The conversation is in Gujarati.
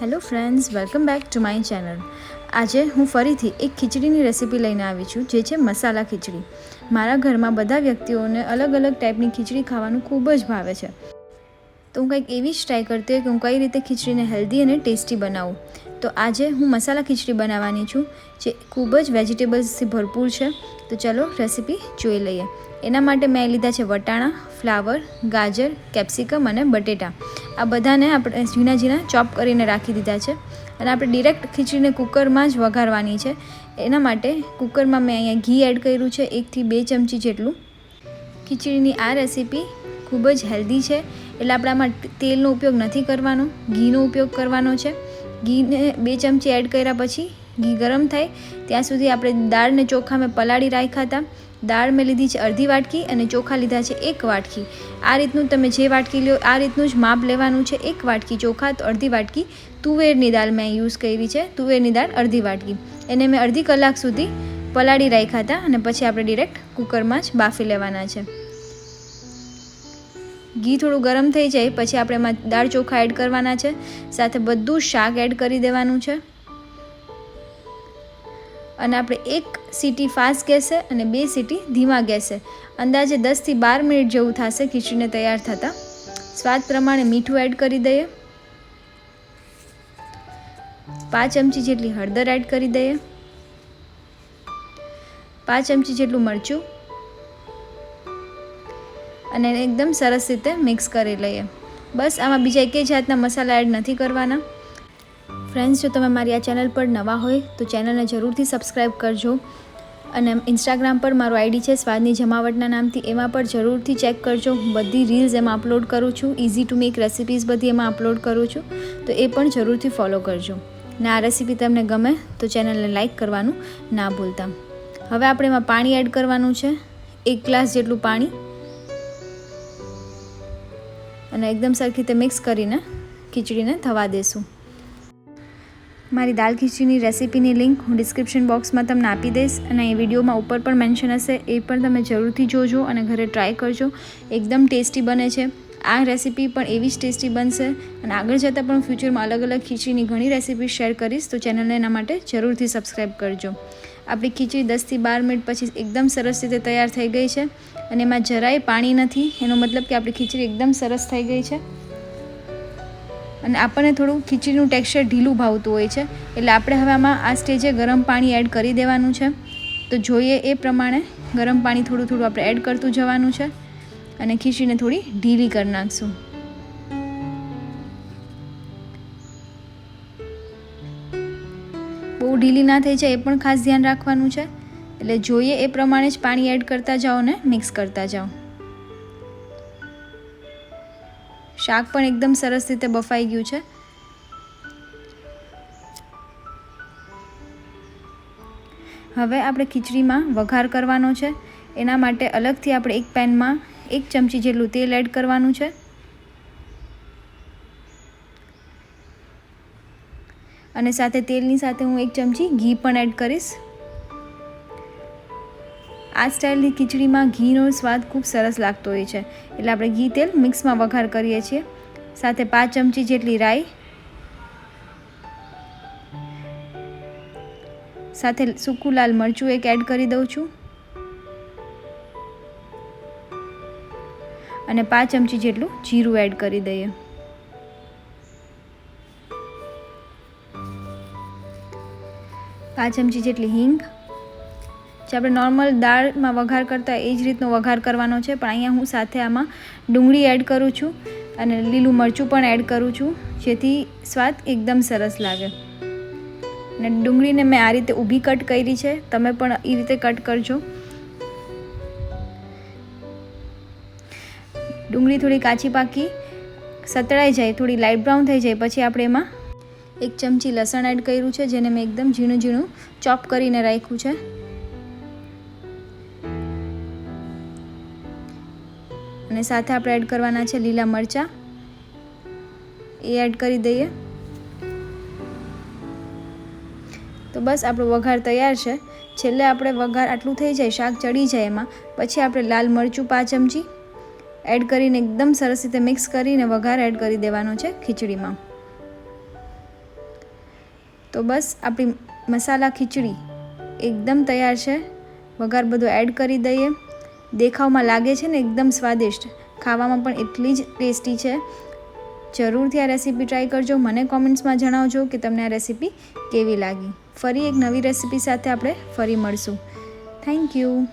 Hello friends welcome back to my channel આજે હું ફરીથી એક ખીચડીની રેસીપી લઈને આવી છું, જે છે મસાલા ખીચડી. મારા ઘરમાં બધા વ્યક્તિઓને અલગ અલગ ટાઈપની ખીચડી ખાવાનું ખૂબ જ ભાવે છે. તો હું કંઈક એવી જ ટ્રાય કરતી હોય કે હું કઈ રીતે ખીચડીને હેલ્ધી અને ટેસ્ટી બનાવું. તો આજે હું મસાલા ખીચડી બનાવવાની છું, જે ખૂબ જ વેજીટેબલ્સથી ભરપૂર છે. તો ચલો રેસીપી જોઈ લઈએ. એના માટે મેં લીધા છે વટાણા, ફ્લાવર, ગાજર, કેપ્સિકમ અને બટેટા. આ બધાને આપણે ઝીણા ઝીણા ચોપ કરીને રાખી દીધા છે અને આપણે ડિરેક્ટ ખીચડીને કુકરમાં જ વઘારવાની છે. એના માટે કુકરમાં મેં અહીંયા ઘી એડ કર્યું છે એકથી બે ચમચી જેટલું. ખીચડીની આ રેસીપી ખૂબ જ હેલ્ધી છે. એટલે આપણે આમાં તેલનો ઉપયોગ નથી કરવાનો, ઘીનો ઉપયોગ કરવાનો છે. ઘીને બે ચમચી એડ કર્યા પછી ઘી ગરમ થાય, ત્યાં સુધી આપણે દાળને ચોખા મેં પલાળી રાખ્યા હતા. દાળ મેં લીધી છે અડધી વાટકી અને ચોખા લીધા છે એક વાટકી. આ રીતનું તમે જે વાટકી લ્યો, આ રીતનું જ માપ લેવાનું છે. એક વાટકી ચોખા તો અડધી વાટકી તુવેરની દાળ મેં યુઝ કરી છે. તુવેરની દાળ અડધી વાટકી. એને મેં અડધી કલાક સુધી પલાળી રાખ્યા હતા અને પછી આપણે ડિરેક્ટ કુકરમાં જ બાફી લેવાના છે. ઘી થોડું ગરમ થઈ જાય, પછી આપણે એમાં દાળ ચોખા એડ કરવાના છે, સાથે બધું શાક એડ કરી દેવાનું છે. અને આપણે એક સીટી ફાસ્ટ ગેસે અને બે સીટી ધીમા ગેસે. અંદાજે દસથી બાર મિનિટ જેવું થશે ખીચડીને તૈયાર થતાં. સ્વાદ પ્રમાણે મીઠું એડ કરી દઈએ. પાંચ ચમચી જેટલી હળદર એડ કરી દઈએ. પાંચ ચમચી જેટલું મરચું. અને એકદમ સરસ રીતે મિક્સ કરી લઈએ. બસ, આમાં બીજા એકેય જાતના મસાલા એડ નથી કરવાના. ફ્રેન્ડ્સ જો તમે મારી આ ચેનલ પર નવા હોય, તો ચેનલને જરૂરથી સબસ્ક્રાઈબ કરજો. અને ઇન્સ્ટાગ્રામ પર મારો આઈડી છે સ્વાદની જમાવટના નામથી, એમાં પણ જરૂરથી ચેક કરજો. હું બધી રીલ્સ એમાં અપલોડ કરું છું. ઇઝી ટુ મેક રેસિપીઝ બધી એમાં અપલોડ કરું છું. તો એ પણ જરૂરથી ફોલો કરજો. ને આ રેસીપી તમને ગમે, તો ચેનલને લાઇક કરવાનું ના ભૂલતા. હવે આપણે એમાં પાણી એડ કરવાનું છે. એક ગ્લાસ જેટલું પાણી. અને એકદમ સરખી રીતે મિક્સ કરીને ખીચડીને થવા દેશું. મારી દાલ ખીચડીની રેસીપીની લિંક હું ડિસ્ક્રિપ્શન બોક્સમાં તમને આપી દઈશ અને એ વિડીયોમાં ઉપર પણ મેન્શન હશે, એ પણ તમે જરૂરથી જોજો અને ઘરે ટ્રાય કરજો. એકદમ ટેસ્ટી બને છે. આ રેસીપી પણ એવી જ ટેસ્ટી બનશે અને આગળ જતાં પણ ફ્યુચરમાં અલગ અલગ ખીચડીની ઘણી રેસીપી શેર કરીશ, તો ચેનલને એના માટે જરૂરથી સબસ્ક્રાઈબ કરજો. આપણી ખીચડી દસથી બાર મિનિટ પછી એકદમ સરસ રીતે તૈયાર થઈ ગઈ છે અને એમાં જરાય પાણી નથી. એનો મતલબ કે આપણી ખીચડી એકદમ સરસ થઈ ગઈ છે. અને આપણને થોડું ખીચડીનું ટેક્સચર ઢીલું ભાવતું હોય છે. એટલે આપણે હવે આમાં આ સ્ટેજે ગરમ પાણી એડ કરી દેવાનું છે. તો જોઈએ એ પ્રમાણે ગરમ પાણી થોડું થોડું આપણે એડ કરતું જવાનું છે. અને ખીચડીને થોડી ઢીલી કરી નાખશું. બહુ ઢીલી ના થઈ જાય એ પણ ખાસ ધ્યાન રાખવાનું છે. એટલે જોઈએ એ પ્રમાણે જ પાણી એડ કરતા જાઓ ને મિક્સ કરતા જાઓ. શાક પણ એકદમ સરસ રીતે બફાઈ ગયું છે. હવે આપણે ખીચડીમાં વઘાર કરવાનો છે. એના માટે અલગથી આપણે એક પેનમાં એક ચમચી જેટલું તેલ એડ કરવાનું છે. અને સાથે તેલની સાથે હું એક ચમચી ઘી પણ એડ કરીશ. આ સ્ટાઇલની ખીચડીમાં ઘીનો સ્વાદ ખૂબ સરસ લાગતો હોય છે. એટલે આપણે ઘી તેલ મિક્સમાં વઘાર કરીએ છીએ. સાથે પાંચ ચમચી જેટલી રાઈ. સાથે સૂકું લાલ મરચું એક એડ કરી દઉં છું. અને પાંચ ચમચી જેટલું જીરું એડ કરી દઈએ. પાંચ ચમચી જેટલી હિંગ. જે આપણે નોર્મલ દાળમાં વઘાર કરતા એ જ રીતનો વઘાર કરવાનો છે. પણ અહીંયા હું સાથે આમાં ડુંગળી એડ કરું છું અને લીલું મરચું પણ એડ કરું છું, જેથી સ્વાદ એકદમ સરસ લાગે. અને ડુંગળીને મેં આ રીતે ઊભી કટ કરી છે. તમે પણ એ રીતે કટ કરજો. ડુંગળી થોડી કાચી પાકી, સતળાઈ જાય, થોડી લાઇટ બ્રાઉન થઈ જાય, પછી આપણે એમાં એક ચમચી લસણ એડ કર્યું છે, જેને મેં એકદમ ઝીણું ઝીણું ચોપ કરીને રાખ્યું છે. અને સાથે આપણે એડ કરવાના છે લીલા મરચાં. એ એડ કરી દઈએ. તો બસ આપણો વઘાર તૈયાર છે. છેલ્લે આપણે વઘાર આટલું થઈ જાય, શાક ચડી જાય એમાં. પછી આપણે લાલ મરચું પાંચ ચમચી એડ કરીને એકદમ સરસ રીતે મિક્સ કરીને વઘાર એડ કરી દેવાનો છે ખીચડીમાં. તો બસ આપણી મસાલા ખીચડી એકદમ તૈયાર છે. વઘાર બધો એડ કરી દઈએ. દેખાવમાં લાગે છે ને એકદમ સ્વાદિષ્ટ. ખાવામાં પણ એટલી જ ટેસ્ટી છે. જરૂરથી આ રેસીપી ટ્રાય કરજો. મને કોમેન્ટ્સમાં જણાવજો કે તમને આ રેસીપી કેવી લાગી. ફરી એક નવી રેસીપી સાથે આપણે ફરી મળશું. Thank you